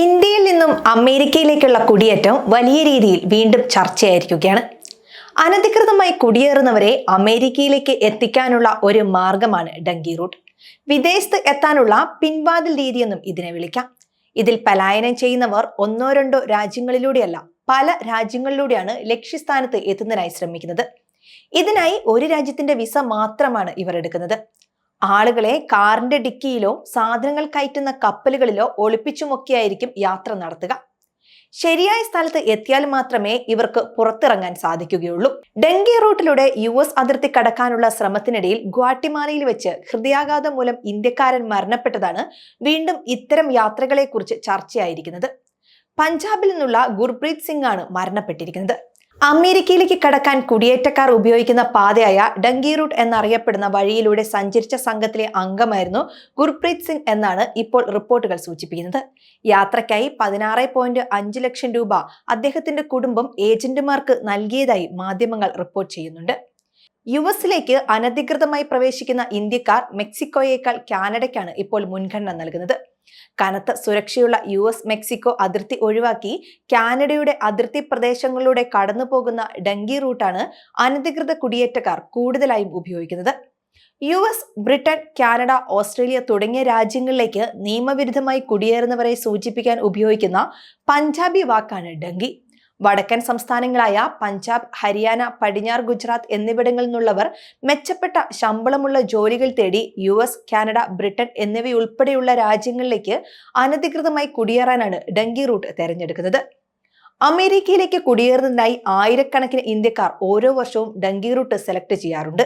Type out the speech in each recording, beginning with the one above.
ഇന്ത്യയിൽ നിന്നും അമേരിക്കയിലേക്കുള്ള കുടിയേറ്റം വലിയ രീതിയിൽ വീണ്ടും ചർച്ചയായിരിക്കുകയാണ്. അനധികൃതമായി കുടിയേറുന്നവരെ അമേരിക്കയിലേക്ക് എത്തിക്കാനുള്ള ഒരു മാർഗമാണ് ഡങ്കി റൂട്ട്. വിദേശത്ത് എത്താനുള്ള പിൻവാതിൽ രീതിയെന്നും ഇതിനെ വിളിക്കാം. ഇതിൽ പലായനം ചെയ്യുന്നവർ ഒന്നോ രണ്ടോ രാജ്യങ്ങളിലൂടെയല്ല പല രാജ്യങ്ങളിലൂടെയാണ് ലക്ഷ്യസ്ഥാനത്ത് എത്തുന്നതിനായി ശ്രമിക്കുന്നത്. ഇതിനായി ഒരു രാജ്യത്തിന്റെ വിസ മാത്രമാണ് ഇവർ എടുക്കുന്നത്. ആളുകളെ കാറിന്റെ ഡിക്കിയിലോ സാധനങ്ങൾ കയറ്റുന്ന കപ്പലുകളിലോ ഒളിപ്പിച്ചുമൊക്കെയായിരിക്കും യാത്ര നടത്തുക. ശരിയായ സ്ഥലത്ത് എത്തിയാൽ മാത്രമേ ഇവർക്ക് പുറത്തിറങ്ങാൻ സാധിക്കുകയുള്ളൂ. ഡെങ്കി റൂട്ടിലൂടെ യു എസ് അതിർത്തി കടക്കാനുള്ള ശ്രമത്തിനിടയിൽ ഗ്വാട്ടിമാലയിൽ വെച്ച് ഹൃദയാഘാതം മൂലം ഇന്ത്യക്കാരൻ മരണപ്പെട്ടതാണ് വീണ്ടും ഇത്തരം യാത്രകളെക്കുറിച്ച് ചർച്ചയായിരിക്കുന്നത്. പഞ്ചാബിൽ നിന്നുള്ള ഗുർപ്രീത് സിംഗ് ആണ് മരണപ്പെട്ടിരിക്കുന്നത്. അമേരിക്കയിലേക്ക് കടക്കാൻ കുടിയേറ്റക്കാർ ഉപയോഗിക്കുന്ന പാതയായ ഡങ്കി റൂട്ട് എന്നറിയപ്പെടുന്ന വഴിയിലൂടെ സഞ്ചരിച്ച സംഘത്തിലെ അംഗമായിരുന്നു ഗുർപ്രീത് സിംഗ് എന്നാണ് ഇപ്പോൾ റിപ്പോർട്ടുകൾ സൂചിപ്പിക്കുന്നത്. യാത്രയ്ക്കായി പതിനാറ് പോയിന്റ് അഞ്ച് ലക്ഷം രൂപ അദ്ദേഹത്തിന്റെ കുടുംബം ഏജന്റുമാർക്ക് നൽകിയതായി മാധ്യമങ്ങൾ റിപ്പോർട്ട് ചെയ്യുന്നുണ്ട്. യു എസിലേക്ക് അനധികൃതമായി പ്രവേശിക്കുന്ന ഇന്ത്യക്കാർ മെക്സിക്കോയേക്കാൾ കാനഡയ്ക്കാണ് ഇപ്പോൾ മുൻഗണന നൽകുന്നത്. കനത്ത സുരക്ഷയുള്ള യു എസ് മെക്സിക്കോ അതിർത്തി ഒഴിവാക്കി കാനഡയുടെ അതിർത്തി പ്രദേശങ്ങളിലൂടെ കടന്നു പോകുന്ന ഡങ്കി റൂട്ടാണ് അനധികൃത കുടിയേറ്റക്കാർ കൂടുതലായും ഉപയോഗിക്കുന്നത്. U S Britain Canada Australia തുടങ്ങിയ രാജ്യങ്ങളിലേക്ക് നിയമവിരുദ്ധമായി കുടിയേറുന്നവരെ സൂചിപ്പിക്കാൻ ഉപയോഗിക്കുന്ന പഞ്ചാബി വാക്കാണ് ഡങ്കി. വടക്കൻ സംസ്ഥാനങ്ങളായ പഞ്ചാബ് ഹരിയാന പടിഞ്ഞാറ് ഗുജറാത്ത് എന്നിവിടങ്ങളിൽ നിന്നുള്ളവർ മെച്ചപ്പെട്ട ശമ്പളമുള്ള ജോലികൾ തേടി യു എസ് കാനഡ ബ്രിട്ടൻ എന്നിവയുൾപ്പെടെയുള്ള രാജ്യങ്ങളിലേക്ക് അനധികൃതമായി കുടിയേറാനാണ് ഡങ്കി റൂട്ട് തെരഞ്ഞെടുക്കുന്നത്. അമേരിക്കയിലേക്ക് കുടിയേറുന്നതിനായി ആയിരക്കണക്കിന് ഇന്ത്യക്കാർ ഓരോ വർഷവും ഡങ്കി റൂട്ട് സെലക്ട് ചെയ്യാറുണ്ട്.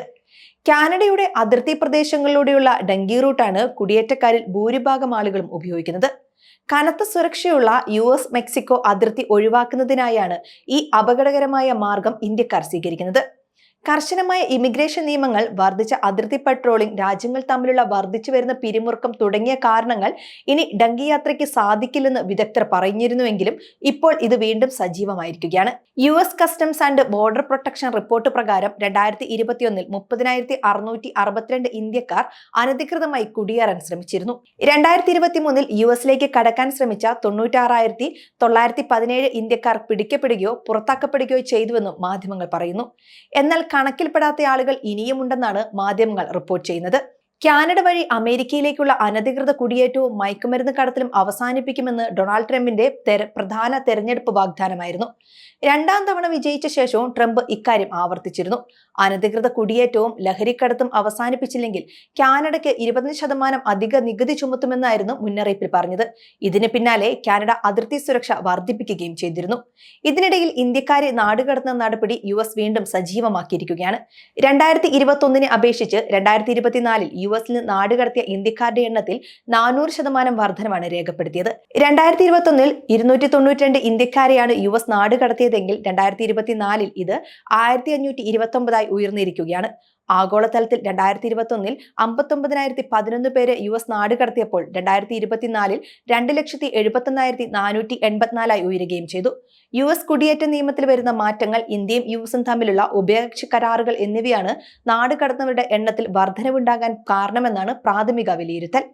കാനഡയുടെ അതിർത്തി പ്രദേശങ്ങളിലൂടെയുള്ള ഡങ്കി റൂട്ടാണ് കുടിയേറ്റക്കാരിൽ ഭൂരിഭാഗം ആളുകളും ഉപയോഗിക്കുന്നത്. കനത്ത സുരക്ഷയുള്ള യു എസ് മെക്സിക്കോ അതിർത്തി ഒഴിവാക്കുന്നതിനായാണ് ഈ അപകടകരമായ മാർഗം ഇന്ത്യക്കാർ സ്വീകരിക്കുന്നത്. കർശനമായ ഇമിഗ്രേഷൻ നിയമങ്ങൾ വർദ്ധിച്ച അതിർത്തി പട്രോളിംഗ് രാജ്യങ്ങൾ തമ്മിലുള്ള വർദ്ധിച്ചു വരുന്ന പിരിമുറുക്കം തുടങ്ങിയ കാരണങ്ങൾ ഇനി ഡങ്കി യാത്രയ്ക്ക് സാധിക്കില്ലെന്ന് വിദഗ്ധർ പറഞ്ഞിരുന്നുവെങ്കിലും ഇപ്പോൾ ഇത് വീണ്ടും സജീവമായിരിക്കുകയാണ്. U S customs and border protection report പ്രകാരം രണ്ടായിരത്തി ഇരുപത്തിയൊന്നിൽ മുപ്പതിനായിരത്തി അറുന്നൂറ്റി അറുപത്തിരണ്ട് ഇന്ത്യക്കാർ അനധികൃതമായി കുടിയേറാൻ ശ്രമിച്ചിരുന്നു. രണ്ടായിരത്തി ഇരുപത്തി മൂന്നിൽ യു എസിലേക്ക് കടക്കാൻ ശ്രമിച്ച തൊണ്ണൂറ്റാറായിരത്തി തൊള്ളായിരത്തി പതിനേഴ് ഇന്ത്യക്കാർ പിടിക്കപ്പെടുകയോ പുറത്താക്കപ്പെടുകയോ ചെയ്തുവെന്നും മാധ്യമങ്ങൾ പറയുന്നു. എന്നാൽ കണക്കിൽപ്പെടാത്ത ആളുകൾ ഇനിയുമുണ്ടെന്നാണ് മാധ്യമങ്ങൾ റിപ്പോർട്ട് ചെയ്യുന്നത്. കാനഡ വഴി അമേരിക്കയിലേക്കുള്ള അനധികൃത കുടിയേറ്റവും മയക്കുമരുന്ന് കടത്തിലും അവസാനിപ്പിക്കുമെന്ന് ഡൊണാൾഡ് ട്രംപിന്റെ പ്രധാന തെരഞ്ഞെടുപ്പ് വാഗ്ദാനമായിരുന്നു. രണ്ടാം തവണ വിജയിച്ച ശേഷവും ട്രംപ് ഇക്കാര്യം ആവർത്തിച്ചിരുന്നു. അനധികൃത കുടിയേറ്റവും ലഹരിക്കടത്തും അവസാനിപ്പിച്ചില്ലെങ്കിൽ കാനഡയ്ക്ക് ഇരുപത് ശതമാനം അധിക നികുതി ചുമത്തുമെന്നായിരുന്നു മുന്നറിയിപ്പിൽ പറഞ്ഞത്. ഇതിന് പിന്നാലെ കാനഡ അതിർത്തി സുരക്ഷ വർദ്ധിപ്പിക്കുകയും ചെയ്തിരുന്നു. ഇതിനിടയിൽ ഇന്ത്യക്കാരെ നാടുകടത്തുന്ന നടപടി യു വീണ്ടും സജീവമാക്കിയിരിക്കുകയാണ്. രണ്ടായിരത്തി ഇരുപത്തി അപേക്ഷിച്ച് രണ്ടായിരത്തി ഇരുപത്തിനാലിൽ യു എസിൽ നാടുകടത്തിയ ഇന്ത്യക്കാരുടെ എണ്ണത്തിൽ നാനൂറ് ശതമാനം വർധനമാണ് രേഖപ്പെടുത്തിയത്. രണ്ടായിരത്തി ഇരുപത്തി ഒന്നിൽ ഇരുന്നൂറ്റി തൊണ്ണൂറ്റി രണ്ട് ഇന്ത്യക്കാരെയാണ് യു എസ് നാടുകടത്തിയതെങ്കിൽ രണ്ടായിരത്തി ഇരുപത്തിനാലിൽ ഇത് ആയിരത്തി അഞ്ഞൂറ്റി ഇരുപത്തി ഒമ്പതായി ഉയർന്നിരിക്കുകയാണ്. ആഗോളതലത്തിൽ രണ്ടായിരത്തി ഇരുപത്തി ഒന്നിൽ അമ്പത്തൊമ്പതിനായിരത്തി പതിനൊന്ന് പേരെ യു എസ് നാട് കടത്തിയപ്പോൾ രണ്ടായിരത്തി ഇരുപത്തിനാലിൽ രണ്ട് ലക്ഷത്തി എഴുപത്തൊന്നായിരത്തി നാനൂറ്റി എൺപത്തിനാലായി ഉയരുകയും ചെയ്തു. യു എസ് കുടിയേറ്റ നിയമത്തിൽ വരുന്ന മാറ്റങ്ങൾ ഇന്ത്യയും യു എസും തമ്മിലുള്ള ഉഭയകക്ഷി കരാറുകൾ എന്നിവയാണ് നാട് കടന്നവരുടെ എണ്ണത്തിൽ വർധനവുണ്ടാകാൻ കാരണമെന്നാണ് പ്രാഥമിക വിലയിരുത്തൽ.